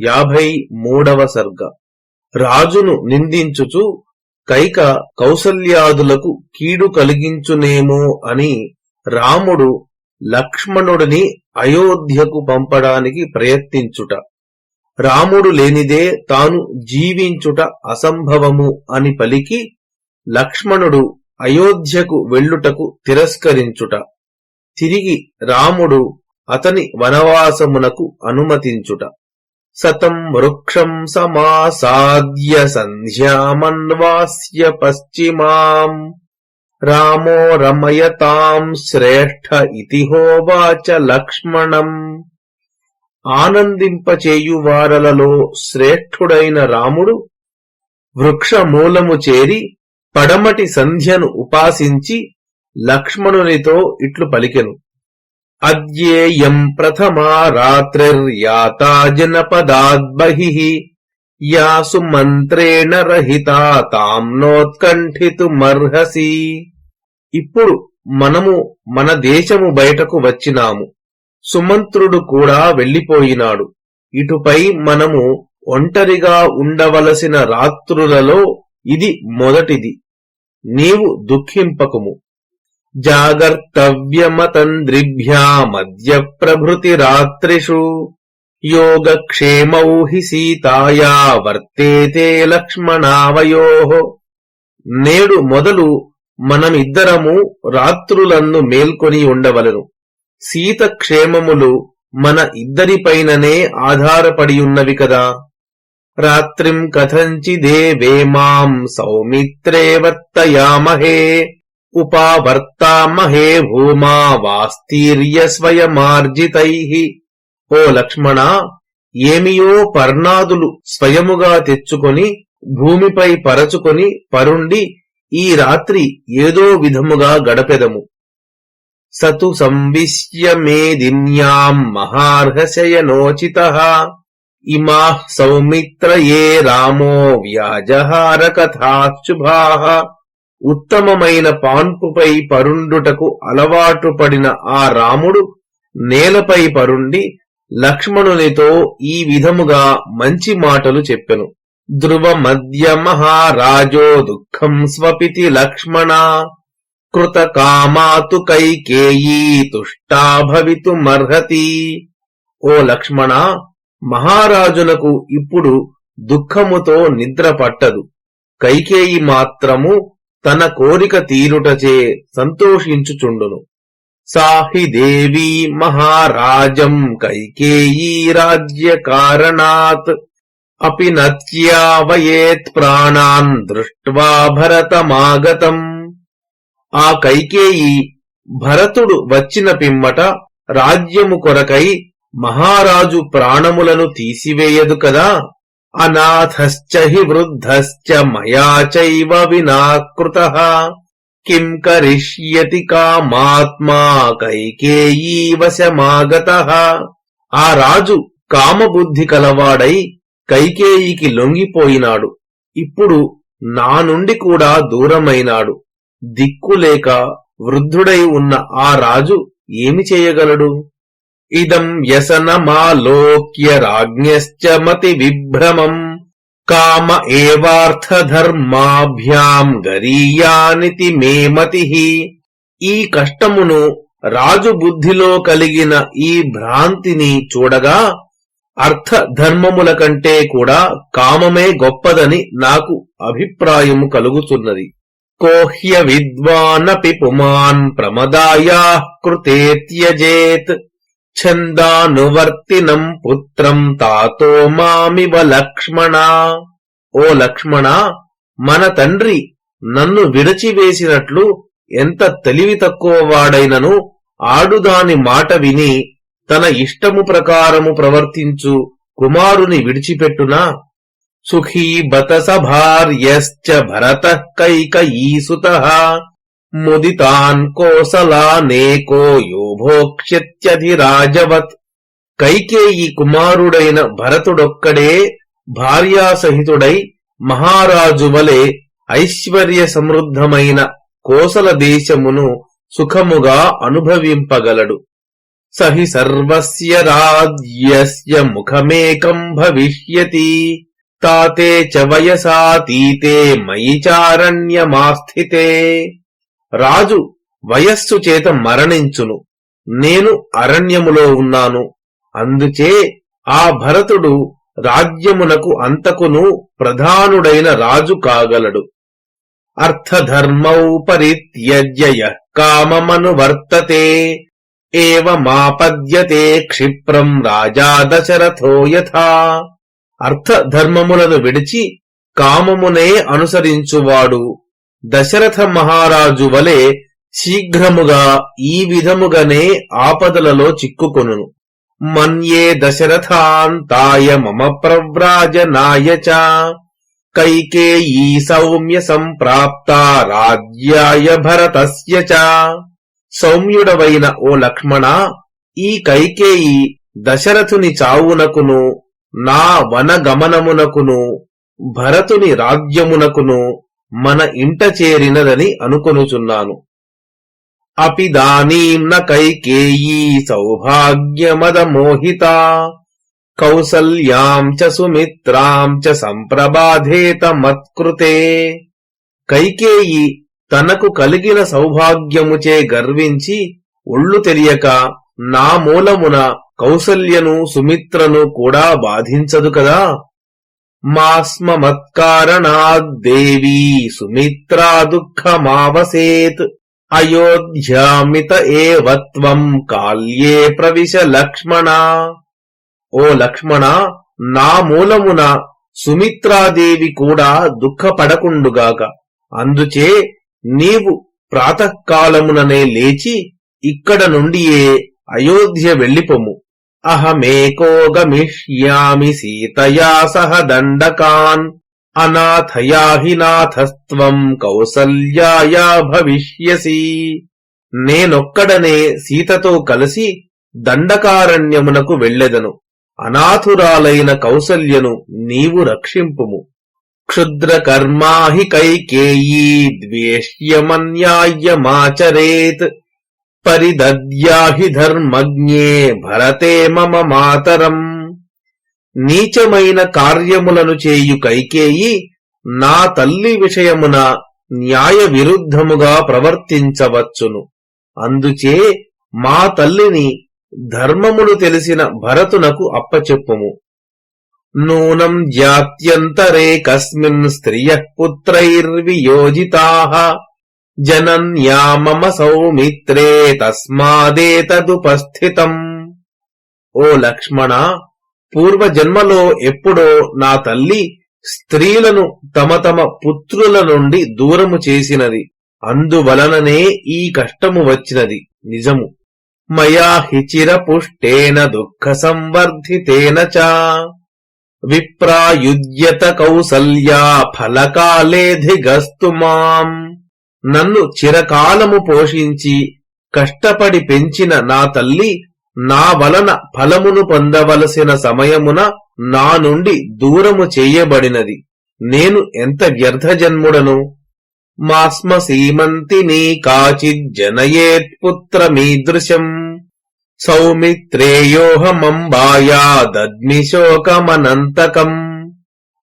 యాభై మూడవ సర్గ. రాజును నిందించుచు కైక కౌసల్యాదులకు కీడు కలిగించునేమో అని రాముడు లక్ష్మణుడిని అయోధ్యకు పంపడానికి ప్రయత్నించుట. రాముడు లేనిదే తాను జీవించుట అసంభవము అని పలికి లక్ష్మణుడు అయోధ్యకు వెళ్ళుటకు తిరస్కరించుట. తిరిగి రాముడు అతని వనవాసమునకు అనుమతించుట. సతం వృక్షం సమాసాద్య సంధ్యామన్వాస్య పశ్చిమాం. రామో రమయతాం శ్రేష్ఠ ఇతి హోవాచ లక్ష్మణం. ఆనందింపచేయువారలలో శ్రేష్ఠుడైన రాముడు వృక్షమూలము చేరి పడమటి సంధ్యను ఉపాసించి లక్ష్మణునితో ఇట్లు పలికెను. అద్యేయం ప్రథమా రాత్రిర్యాతా జనపదాద్బహిః యాసు మంత్రేణ రహితా తాం నోత్కంఠితుమర్హసి ఇప్పుడు మనము మన దేశము బయటకు వచ్చినాము. సుమంత్రుడు కూడా వెళ్ళిపోయినాడు ఇటుపై మనము ఒంటరిగా ఉండవలసిన రాత్రులలో ఇది మొదటిది. నీవు దుఃఖింపకుము. జాగర్తవ్యమతంద్రిభ్యామద్య ప్రభృతి రాత్రిషు యోగక్షేమౌ హి సీతాయా వర్తేతే లక్ష్మణావయో నేడు మొదలు మనమిద్దరము రాత్రులన్ను మేల్కొని ఉండవలను. సీత క్షేమములు మన ఇద్దరిపైననే ఆధారపడియున్నవి కదా. రాత్రిం కథంచిదేవేమాం సౌమిత్రే వర్తయామహే। ఉపావర్తామహే భూమా వాస్తీర్య స్వయమార్జితై. ఓ లక్ష్మణ ఏమియో పర్ణాదులు స్వయముగా తెచ్చుకొని భూమిపై పరచుకొని పరుండి ఈ రాత్రి ఏదో విధముగా గడపెదము. సతు సంవిశ్య మేదిన్యాం మహార్హశయనోచిత. ఇమా సౌమిత్రయే రామో వ్యాజహార కథాశుభా ఉత్తమమైన పాన్పుపై పరుండుటకు అలవాటు పడిన ఆ రాముడు నేలపై పరుండి లక్ష్మణునితో ఈ విధముగా మంచి మాటలు చెప్పెను. ధ్రువ మధ్య మహారాజో దుఃఖం స్వపితి లక్ష్మణ. కృత కామాతు కైకేయీ తుష్టా భవితుమర్హతి ఓ లక్ష్మణ మహారాజునకు ఇప్పుడు దుఃఖముతో నిద్ర పట్టదు. కైకేయి మాత్రము తన కోరిక తీరుటచే సంతోషించుచుండును. సాహి దేవి మహారాజం కైకేయీ రాజ్య కారణాత్ అపి నత్యావయేత్ ప్రాణాన్ దృష్ట్వా భరతమాగతం. ఆ కైకేయి భరతుడు వచ్చిన పిమ్మట రాజ్యము కొరకై మహారాజు ప్రాణములను తీసివేయదు కదా? అనాథశ్చ హి వృద్ధశ్చ మయా చైవ వినాకృత. కిం కరిష్యతి కామాత్మా కైకేయీ వశమాగత ఆ రాజు కామబుద్ధి కలవాడై కైకేయికి లొంగిపోయినాడు. ఇప్పుడు నా నుండి కూడా దూరమైనాడు. దిక్కులేక వృద్ధుడై ఉన్న ఆ రాజు ఏమి చేయగలడు? ఇదం వ్యసనమాలోక్య రాజ్ఞశ్చ మతి విభ్రమం కామ ఏవార్థధర్మాభ్యాం గరీయానితి మే మతి. ఈ కష్టమును రాజు బుద్ధిలో కలిగిన ఈ భ్రాంతిని చూడగా అర్థ ధర్మముల కంటే కూడా కామమే గొప్పదని నాకు అభిప్రాయము కలుగుతున్నది. కోహ్య విద్వానపి పుమాన్ ప్రమదాయా కృతే త్యజేత్. ఛందానువర్తినం పుత్రం తాతో మామివ లక్ష్మణ. ఓ లక్ష్మణ మన తండ్రి నన్ను విరచివేసినట్లు ఎంత తెలివి తక్కువ వాడైనను ఆడుదాని మాట విని తన ఇష్టము ప్రకారము ప్రవర్తించు కుమారుని విడిచిపెట్టునా? సుఖీ బత సభార్యశ్చ భరత కైకయీసుత ముదితాన్ కోసలానేకో యో భోక్ష్యత్యధిరాజవత్ కైకేయి కుమారుడైన భరతుడొక్కడే భార్యాసహితుడై మహారాజు వలె ఐశ్వర్య సమృద్ధమైన కోసల దేశమును సుఖముగా అనుభవింపగలడు. సహి సర్వస్య రాజ్యస్య ముఖమేకం భవిష్యతి. తాతే చ వయసాతీతే మయి చారణ్యమాస్థితే రాజు వయస్సు చేత మరణించును. నేను అరణ్యములో ఉన్నాను. అందుచే ఆ భరతుడు రాజ్యమునకు అంతకును ప్రధానుడైన రాజు కాగలడు. అర్థధర్మౌ పరిత్యజ్య కామమనువర్తతే ఏవమాపద్యతే క్షిప్రం రాజా దశరథో యథా. అర్థధర్మములను విడిచి కామమునే అనుసరించువాడు. దశరథ మహారాజు వలె శీఘ్రముగా ఈ విధముగానే ఆపదలలో చిక్కుకొనును. మన్యే దశరథాంతాయ మమ ప్రవ్రాజనాయ చ. కైకేయీ సౌమ్య సంప్రాప్త రాజ్యాయ భరతస్య చ. సౌమ్యుడవైన ఓ లక్ష్మణ ఈ కైకేయి దశరథుని చావునకును నా వనగమనమునకును భరతుని రాజ్యమునకును మన ఇంట చేరినదని అనుకొనుచున్నాను. అపిదానీం న కైకేయీ సౌభాగ్యమదమోహిత. కౌసల్యాం చ సుమిత్రాం చ సంప్రబాధేత మత్కృతే. కైకేయి తనకు కలిగిన సౌభాగ్యముచే గర్వించి ఒళ్ళు తెలియక నా మూలమున కౌసల్యను సుమిత్రను కూడా బాధించదు కదా? మాస్మత్కారణాద్దేవీ సుమిత్రా దుఃఖమావసేత్ అయోధ్యామిత ఏవత్వం కాల్యే ప్రవిశ లక్ష్మణ. ఓ లక్ష్మణ నా మూలమున సుమిత్రాదేవి కూడా దుఃఖపడకుండుగాక. అందుచే నీవు ప్రాతకాలముననే లేచి ఇక్కడ నుండియే అయోధ్య వెళ్ళిపొము అహమేకో గమిష్యామి సీతయా సహ దండకాన్ అనాథయా హి నాథస్త్వం కౌసల్యాయా భవిష్యసి. నేనొక్కడనే సీతతో కలిసి దండకారణ్యమునకు వెళ్ళెదను. అనాథురాలైన కౌసల్యను నీవు రక్షింపుము. క్షుద్రకర్మాహి కైకేయీ ద్వేష్యమన్యాయ్యమాచరేత్ పరిదద్యాహి ధర్మజ్ఞే భరతే మమ మాతరం. నీచమైన కార్యములను చేయు కైకేయి నా తల్లి విషయమున న్యాయ విరుద్ధముగా ప్రవర్తించవచ్చును. అందుచే మా తల్లిని ధర్మములు తెలిసిన భరతునకు అప్పచెప్పుము. నూనం జాత్యంతరే కస్మిన్ స్త్రియ పుత్రైర్వియోజితాః. జనన్యా మమ సౌమిత్రే తస్మాదేతదుపస్థితం. ఓ లక్ష్మణ పూర్వజన్మలో ఎప్పుడో నా తల్లి స్త్రీలను తమ తమ పుత్రుల నుండి దూరము చేసినది. అందువలననే ఈ కష్టము వచ్చినది. నిజము. మయా హిచిర పుష్టేన దుఃఖ సంవర్ధితేన చ. విప్రాయుజ్యత కౌసల్యా ఫలకాలేధిగస్తు మాం. నన్ను చిరకాలము పోషించి కష్టపడి పెంచిన నా తల్లి నా వలన ఫలమును పొందవలసిన సమయమున నా నుండి దూరము చేయబడినది. నేను ఎంత వ్యర్థ జన్ముడను మాస్మ సీమంతిని పుత్ర మీదృశం సౌమిత్రేయోహమంబాయా దద్మి శోకమనంతకం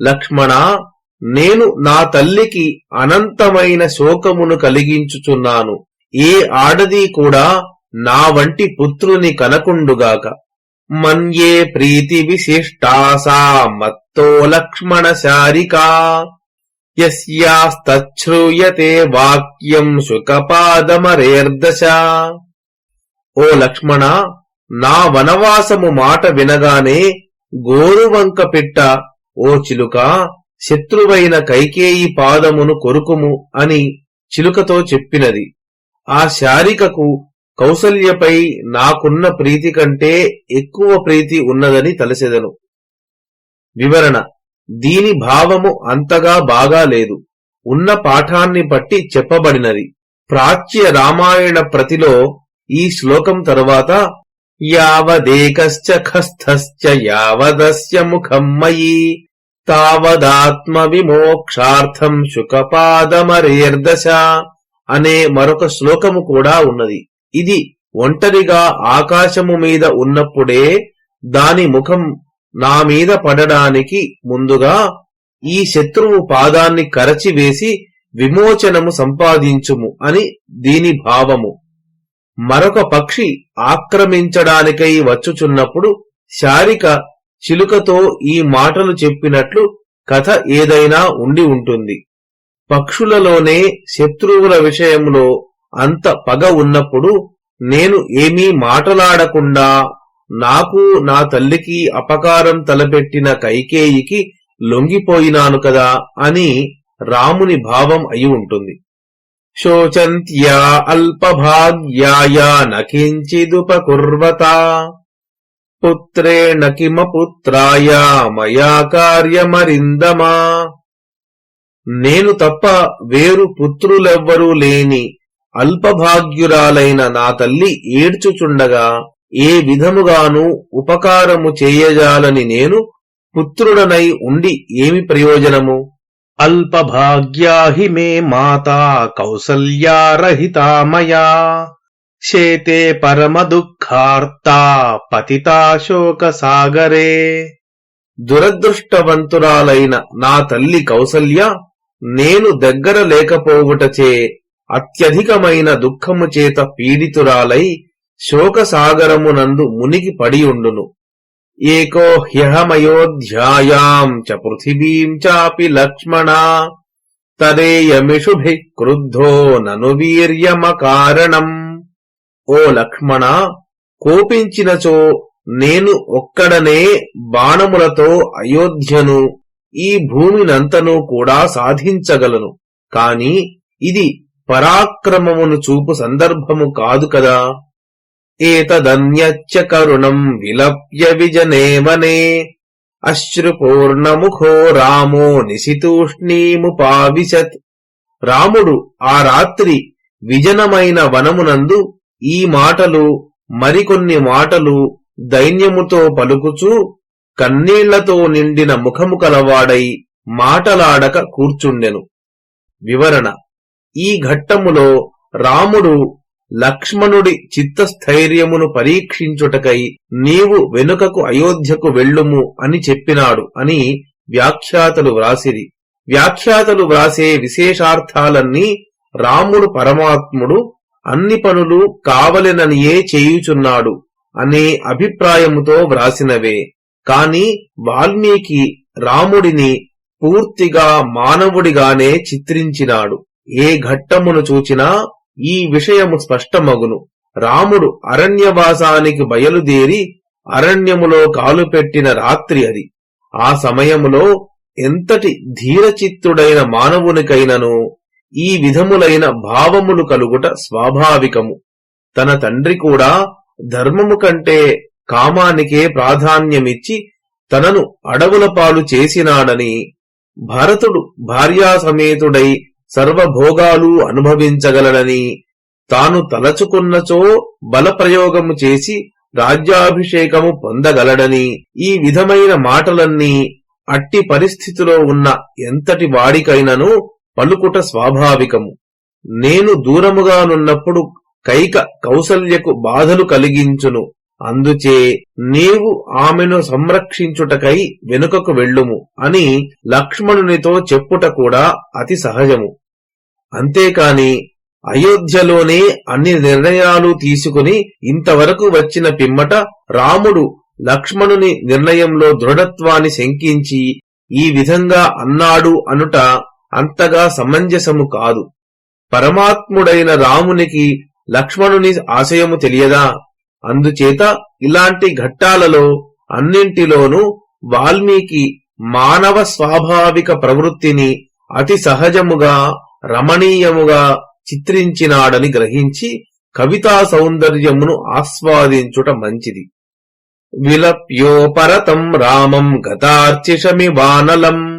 లక్ష్మణ నేను నా తల్లికి అనంతమైన శోకమును కలిగించుచున్నాను. ఏ ఆడది కూడా నా వంటి పుత్రుని కనకుండుగాక. మన్యే ప్రీతి విశిష్టాసా మత్తో లక్ష్మణ శారికా. యస్యాస్తశ్రూయతే వాక్యం శుకపాదమరేర్దశ ఓ లక్ష్మణ నా వనవాసము మాట వినగానే గోరువంక పిట్ట ఓ చిలుక శత్రువైన కైకేయి పాదమును కొరుకుము అని చిలుకతో చెప్పినది. ఆ శారికకు కౌసల్యపై నాకున్న ప్రీతి కంటే ఎక్కువ ప్రీతి ఉన్నదని తలసెదను వివరణ దీని భావము అంతగా బాగా లేదు. ఉన్న పాఠాన్ని బట్టి చెప్పబడినది. ప్రాచ్య రామాయణ ప్రతిలో ఈ శ్లోకం తరువాత యావదేకశ్చ ఖస్థశ్చ యావదస్య ముఖం మయి తావదాత్మ విమోక్షార్థం శుకపాదమరేర్దశ అనే మరొక శ్లోకము కూడా ఉన్నది. ఇది ఒంటరిగా ఆకాశము మీద ఉన్నప్పుడే దాని ముఖం నా మీద పడడానికి ముందుగా ఈ శత్రువు పాదాన్ని కరచివేసి విమోచనము సంపాదించుము అని దీని భావము. మరొక పక్షి ఆక్రమించడానికై వచ్చుచున్నప్పుడు శారిక చిలుకతో ఈ మాటలు చెప్పినట్లు కథ ఏదైనా ఉండి ఉంటుంది. పక్షులలోనే శత్రువుల విషయంలో అంత పగ ఉన్నప్పుడు నేను ఏమీ మాటలాడకుండా నాకు నా తల్లికి అపకారం తలపెట్టిన కైకేయికి లొంగిపోయినాను కదా అని రాముని భావం అయి ఉంటుంది. శోచంత్యా అల్పభాగ్యాయ నకించిదుపకుర్వత పుత్రేణ కిమ పుత్రాయ మయా కార్యమరిందమా? నేను తప్ప వేరు పుత్రులెవ్వరూ లేని అల్పభాగ్యురాలైన నా తల్లి ఏడ్చుచుండగా ఏ విధముగాను ఉపకారము చేయజాలని నేను పుత్రుడనై ఉండి ఏమి ప్రయోజనము? అల్పభాగ్యాహి మే మాతా కౌసల్యారహితామయా మయా శేతే పరమ దుఃఖార్తా పతితాశోక సాగరే దురదృష్టవంతురాలైన నా తల్లి కౌసల్య నేను దగ్గర లేకపోవుటచే అత్యధికమైన దుఃఖము చేత పీడితురాలై శోకసాగరమునందు మునిగి పడియుండును. ఏకో హ్యహమయోధ్యాయాం చ పృథివీం చాపి లక్ష్మణ. తదేయమిషుభి క్రుద్ధో నను వీర్యమకారణం ఓ లక్ష్మణ కోపించినచో నేను ఒక్కడనే బాణములతో అయోధ్యను ఈ భూమినంతను కూడా సాధించగలను. కాని ఇది పరాక్రమమును చూపు సందర్భము కాదు కదా. ఏతదన్యచ్చ కరుణం విలప్య విజనేమనే అశ్రుపూర్ణముఖో రామో నిశితూష్ణీముపావిశత్ రాముడు ఆ రాత్రి విజనమైన వనమునందు ఈ మాటలు మరికొన్ని మాటలు దైన్యముతో పలుకుచూ కన్నీళ్ళతో నిండిన ముఖము కలవాడై మాటలాడక కూర్చుండెను. వివరణ. ఈ ఘట్టములో రాముడు లక్ష్మణుడి చిత్తస్థైర్యమును పరీక్షించుటకై నీవు వెనుకకు అయోధ్యకు వెళ్ళుము అని చెప్పినాడు అని వ్యాఖ్యాతలు వ్రాసిరి. వ్యాఖ్యాతలు వ్రాసే విశేషార్థాలన్నీ రాముడు పరమాత్ముడు అన్ని పనులు కావలెననియే చేయుచున్నాడు అనే అభిప్రాయముతో వ్రాసినవే. కాని వాల్మీకి రాముడిని పూర్తిగా మానవుడిగానే చిత్రించినాడు. ఏ ఘట్టమును చూచినా ఈ విషయము స్పష్టమగును. రాముడు అరణ్యవాసానికి బయలుదేరి అరణ్యములో కాలుపెట్టిన రాత్రి అది. ఆ సమయములో ఎంతటి ధీరచిత్తుడైన మానవునికైనను ఈ విధములైన భావములు కలుగుట స్వాభావికము. తన తండ్రి కూడా ధర్మము కంటే కామానికే ప్రాధాన్యమిచ్చి తనను అడవుల పాలు చేసినాడని భరతుడు భార్యాసమేతుడై సర్వభోగాలు అనుభవించగలడని తాను తలచుకున్నచో బలప్రయోగము చేసి రాజ్యాభిషేకము పొందగలడని ఈ విధమైన మాటలన్నీ అట్టి పరిస్థితిలో ఉన్న ఎంతటి వాడికైనను పలుకుట స్వాభావికము. నేను దూరముగానున్నప్పుడు కైక కౌసల్యకు బాధలు కలిగించును. అందుచే నీవు ఆమెను సంరక్షించుటకై వెనుకకు వెళ్ళుము అని లక్ష్మణునితో చెప్పుట కూడా అతి సహజము. అంతేకాని అయోధ్యలోనే అన్ని నిర్ణయాలు తీసుకుని ఇంతవరకు వచ్చిన పిమ్మట రాముడు లక్ష్మణుని నిర్ణయంలో దృఢత్వాన్ని శంకించి ఈ విధంగా అన్నాడు అనుట అంతగా సమంజసము కాదు. పరమాత్ముడైన రామునికి లక్ష్మణుని ఆశయము తెలియదా? అందుచేత ఇలాంటి ఘట్టాలలో అన్నింటిలోనూ వాల్మీకి మానవ స్వాభావిక ప్రవృత్తిని అతి సహజముగా రమణీయముగా చిత్రించినాడని గ్రహించి కవితా సౌందర్యమును ఆస్వాదించుట మంచిది. విలప్యోపరతం రామం గతార్చిషమివానలం.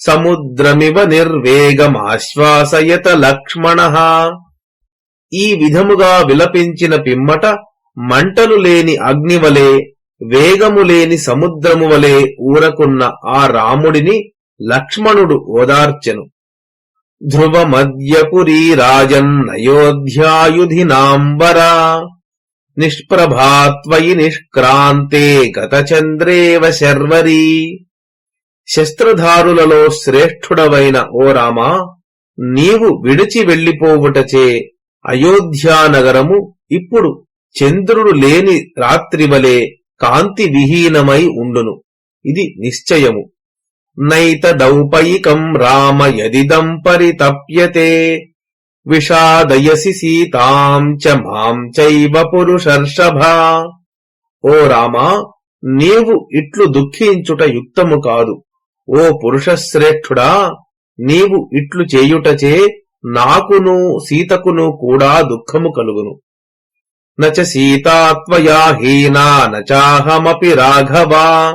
సముద్రమివ నిర్వేగమాశ్వాసయత లక్ష్మణ. ఈ విధముగా విలపించిన పిమ్మట మంటలు లేని అగ్నివలే వేగము లేని సముద్రము వలె ఊరకున్న ఆ రాముడిని లక్ష్మణుడు ఓదార్చెను. ధ్రువమద్యపురీ రాజన్నయోధ్యాయుధినాంబరా నిష్ప్రభాత్వయి నిష్క్రాంతే గతచంద్రేవ శర్వరీ. శస్త్రధారులలో శ్రేష్ఠుడవైన ఓ రామా నీవు విడిచి వెళ్ళిపోవుటచే అయోధ్యానగరము ఇప్పుడు చంద్రుడు లేని రాత్రివలే కాంతి విహీనమై ఉండును. ఇది నిశ్చయము. నైత దౌపైకం రామ యదిదం పరితప్యతే విషాదయసి సీతాం చ మాం చైవ పురుషర్షభా. ఓ రామా నీవు ఇట్లు దుఃఖించుట యుక్తము కాదు. ఓ పురుషశ్రేష్ఠుడా నీవు ఇట్లు చేయుటచే నాకును సీతకును కూడా దుఃఖము కలుగును. నచ సీతాత్వయా హీనా నచాహమపి రాఘవా.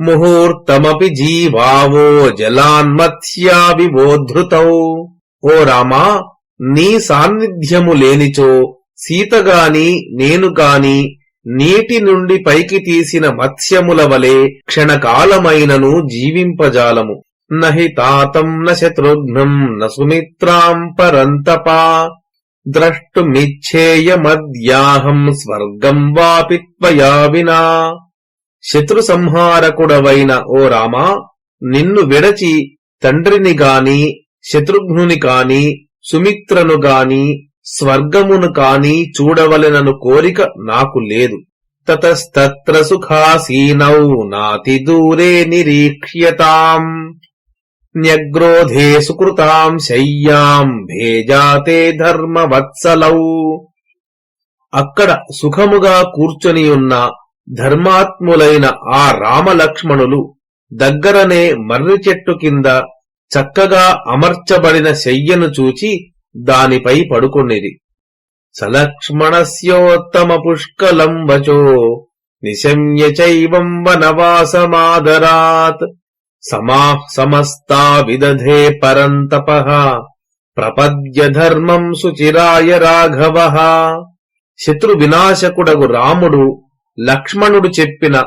ముహూర్తమపి జీవావో జలాన్మత్స్యావివోద్ధృతౌ ఓ రామా నీ సాన్నిధ్యము లేనిచో సీతగాని నేను కాని నీటి నుండి పైకి తీసిన మత్స్యముల వలె క్షణకాలమైనను జీవింపజాలము. నహి తాతం న శత్రుఘ్నం న సుమిత్రాం పరంతపా. ద్రష్టుమిచ్చేయమద్యాహం స్వర్గం వాపి త్వయా వినా. శత్రు సంహారకుడవైన ఓ రామా నిన్ను విడచి తండ్రిని గాని శత్రుఘ్నుని కాని సుమిత్రను గాని స్వర్గమును కాని చూడవలెనను కోరిక నాకు లేదు. తతస్తత్ర సుఖాసీనౌ నాతి దూరే నిరీక్ష్యతాం. న్యగ్రోధే సుకృతాం శయ్యాం భేజాతే ధర్మవత్సలౌ. అక్కడ సుఖముగా కూర్చొనియున్న ధర్మాత్ములైన ఆ రామలక్ష్మణులు దగ్గరనే మర్రి చెట్టు కింద చక్కగా అమర్చబడిన శయ్యను చూచి దానిపై పడుకొనిది. సలక్ష్మణస్యోత్తమ పుష్కలం వచో నిశమ్య చైవం వనవాసమాదరాత్ సమాః సమస్తా విదధే పరంతప ప్రపద్య ధర్మం సుచిరాయ రాఘవ శత్రు వినాశకుడగు రాముడు లక్ష్మణుడు చెప్పిన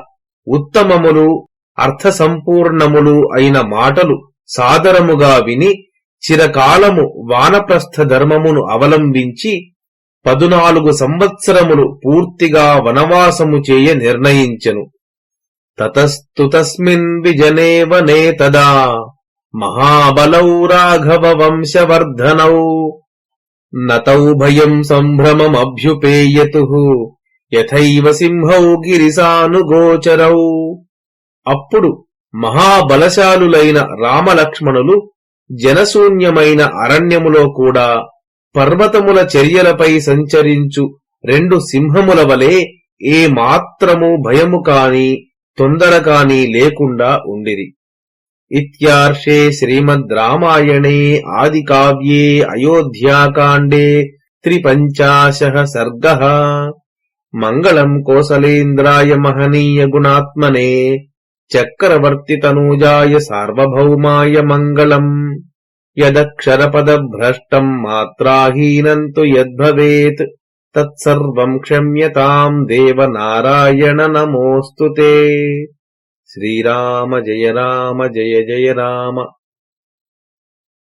ఉత్తమములు అర్థసంపూర్ణములు అయిన మాటలు సాదరముగా విని చిరకాలము వానప్రస్థ ధర్మమును అవలంబించి పదునాలుగు సంవత్సరములు పూర్తిగా వనవాసము చేయ నిర్ణయించెను. తతస్తు తస్మిన్ విజనే వనే తదా. మహాబలౌ రాఘవ వంశవర్ధనౌ. నతౌ భయం సంభ్రమమభ్యుపేయతు యథైవ సింహౌ గిరిసానుగోచరౌ. అప్పుడు మహాబలశాలులైన రామలక్ష్మణులు జనశూన్యమైన అరణ్యములో కూడా పర్వతముల చర్యలపై సంచరించు రెండు సింహముల వలె ఏ మాత్రము భయము కాని తొందర కాని లేకుండా ఉండిరి. ఇత్యార్షే శ్రీమద్ రామాయణే ఆది కావ్యే అయోధ్యాకాండే త్రిపంచాశ సర్గ. మంగళం కోసలేంద్రాయ మహనీయ గుణాత్మనే చక్రవర్తితనూజాయ సార్వభౌమాయ మంగళం. యదక్షరపదభ్రష్టం మాత్రాహీనంతు యద్భవేత్. తత్సర్వం క్షమ్యతాం దేవ నారాయణ నమోస్తుతే. శ్రీరామ జయ రామ జయ జయ రామ.